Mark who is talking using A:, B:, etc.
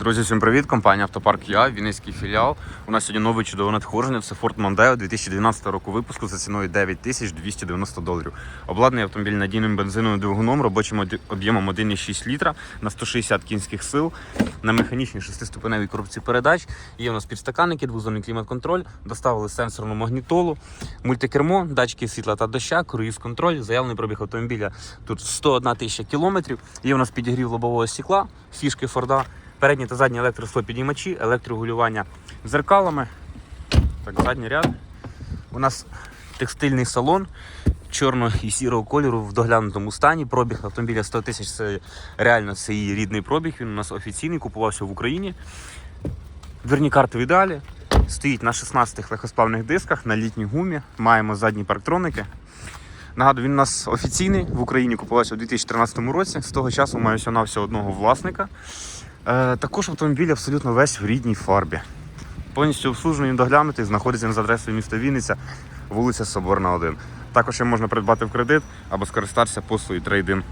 A: Друзі, всім привіт! Компанія Автопарк Я, Вінницький філіал. У нас сьогодні нове чудове надходження. Це Ford Mondeo 2012 року випуску за ціною 9290 доларів. Обладнаний автомобіль надійним бензиновим двигуном, робочим об'ємом 1,6 літра на 160 кінських сил на механічній шестиступеневій коробці передач. Є у нас підстаканники, двозонний клімат-контроль, доставили сенсорну магнітолу, мультикермо, датчики світла та доща, круїз-контроль. Заявлений пробіг автомобіля тут 101 тисяча кілометрів. Є у нас підігрів лобового стекла, фішки Форда. Передні та задні електросклопідіймачі, електрорегулювання зеркалами. Так, задній ряд. У нас текстильний салон чорного і сірого кольору в доглянутому стані. Пробіг автомобіля 100 тисяч це реально це її рідний пробіг. Він у нас офіційний, купувався в Україні. Дверні карти в ідеалі. Стоїть на 16 легкосплавних дисках на літній гумі. Маємо задні парктроники. Нагадую, він у нас офіційний в Україні купувався у 2013 році. З того часу має всього на всього одного власника. Е, також автомобіль абсолютно весь в рідній фарбі. Повністю обслужений, доглянутий, знаходиться він адресою міста Вінниця, вулиця Соборна 1. Також його можна придбати в кредит або скористатися послугою трейдин.